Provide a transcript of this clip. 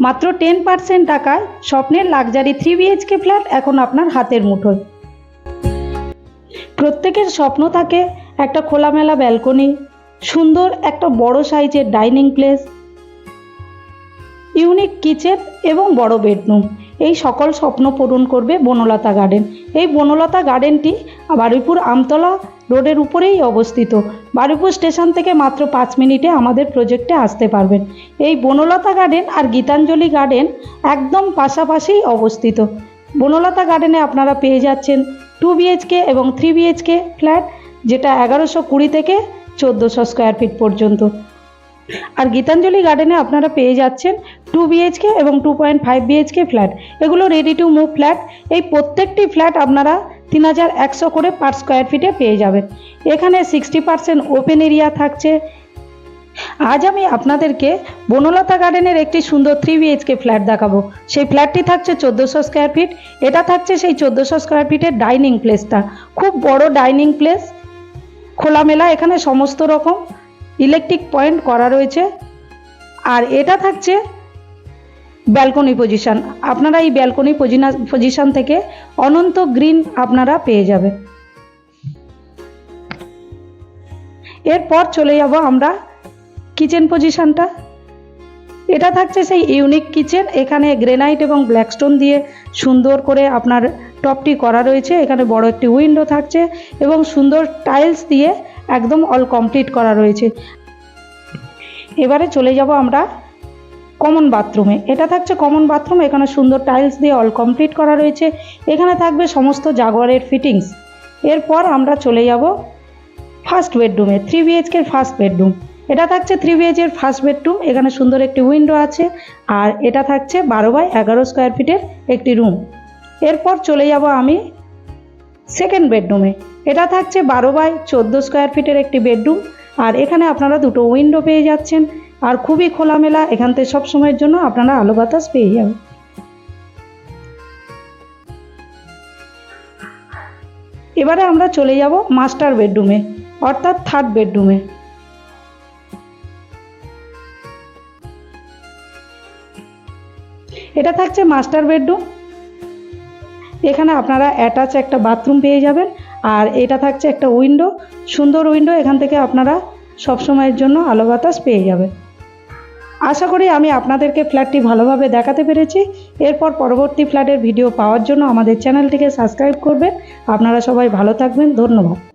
মাত্র ten percent টাকায় স্বপ্নের লাক্সারি থ্রি বিএইচকে ফ্ল্যাট এখন আপনার হাতের মুঠোয়। প্রত্যেকের স্বপ্ন থাকে একটা খোলামেলা ব্যালকনি সুন্দর একটা বড় সাইজের ডাইনিং প্লেস ইউনিক কিচেন এবং বড় বেডরুম এই সকল স্বপ্ন পূরণ করবে বনলতা গার্ডেন এই বনলতা গার্ডেনটি বারুইপুর আমতলা রোডের উপরেই অবস্থিত। বারুইপুর স্টেশন থেকে মাত্র পাঁচ মিনিটে আমাদের প্রজেক্টে আসতে পারবেন। এই বনলতা গার্ডেন আর গীতাঞ্জলি গার্ডেন একদম পাশাপাশিই অবস্থিত। বনলতা গার্ডেনে আপনারা পেয়ে যাচ্ছেন টু বিএইচকে এবং থ্রি বিএইচকে ফ্ল্যাট, যেটা এগারোশো কুড়ি থেকে চোদ্দোশো স্কোয়ার ফিট পর্যন্ত। আর গীতাঞ্জলি গার্ডেনে আপনারা পেয়ে যাচ্ছেন টু বিএইচকে এবং two point five BHK flat. এগুলো রেডি টু মুভ ফ্ল্যাট। এই প্রত্যেকটি ফ্ল্যাট আপনারা তিন হাজার একশো করে পার স্কোয়ার ফিটে পেয়ে যাবেন এখানে সিক্সটি পার্সেন্ট ওপেন এরিয়া থাকছে। আজ আমি আপনাদেরকে বনলতা গার্ডেনের একটি সুন্দর থ্রি বিএইচকে ফ্ল্যাট দেখাবো। সেই ফ্ল্যাটটি থাকছে চোদ্দোশো স্কোয়ার ফিট এটা থাকছে সেই চোদ্দোশো স্কোয়ার ফিটের ডাইনিং প্লেসটা খুব বড় ডাইনিং প্লেস খোলামেলা, এখানে সমস্ত রকম ইলেকট্রিক পয়েন্ট করা রয়েছে। আর এটা থাকছে ব্যালকনি পজিশন আপনারা এই ব্যালকনি পজিশন থেকে অনন্ত গ্রিন আপনারা পেয়ে যাবেন। এরপর চলে যাব আমরা কিচেন পজিশনটা এটা থাকছে সেই ইউনিক কিচেন এখানে গ্রেনাইট এবং ব্ল্যাকস্টোন দিয়ে সুন্দর করে আপনার টপটি করা রয়েছে। এখানে বড় একটি উইন্ডো থাকছে এবং সুন্দর টাইলস দিয়ে একদম অল কমপ্লিট করা রয়েছে। এবারে চলে যাব আমরা কমন বাথরুমে এটা থাকছে কমন বাথরুম এখানে সুন্দর টাইলস দিয়ে অল কমপ্লিট করা রয়েছে। এখানে থাকবে সমস্ত জাগোয়ারের ফিটিংস এরপর আমরা চলে যাব ফার্স্ট বেডরুমে থ্রি বিএইচকের ফার্স্ট বেডরুম এটা থাকছে থ্রি বিএইচের ফার্স্ট বেডরুম এখানে সুন্দর একটি উইন্ডো আছে। আর এটা থাকছে বারো বাই এগারো স্কোয়ার ফিটের একটি রুম এরপর চলে যাব আমি সেকেন্ড বেডরুমে এটা থাকছে বারো বাই চোদ্দ স্কোয়ার ফিটের একটি বেডরুম আর এখানে আপনারা দুটো উইন্ডো পেয়ে যাচ্ছেন। আর খুবই খোলামেলা, এখান থেকে সব সময়ের জন্য আপনারা আলো বাতাস পেয়ে যাবেন। এবারে আমরা চলে যাব মাস্টার বেডরুমে অর্থাৎ থার্ড বেডরুমে এটা থাকছে মাস্টার বেডরুম এখানে আপনারা অ্যাটাচ একটা বাথরুম পেয়ে যাবেন, আর এটা থাকছে একটা উইন্ডো সুন্দর উইন্ডো এখান থেকে আপনারা সব সময়ের জন্য আলো বাতাস পেয়ে যাবেন। আশা করি আমি আপনাদেরকে ফ্ল্যাটটি ভালোভাবে দেখাতে পেরেছি। এরপর পরবর্তী ফ্ল্যাটের ভিডিও পাওয়ার জন্য আমাদের চ্যানেলটিকে সাবস্ক্রাইব করবেন। আপনারা সবাই ভালো থাকবেন। ধন্যবাদ।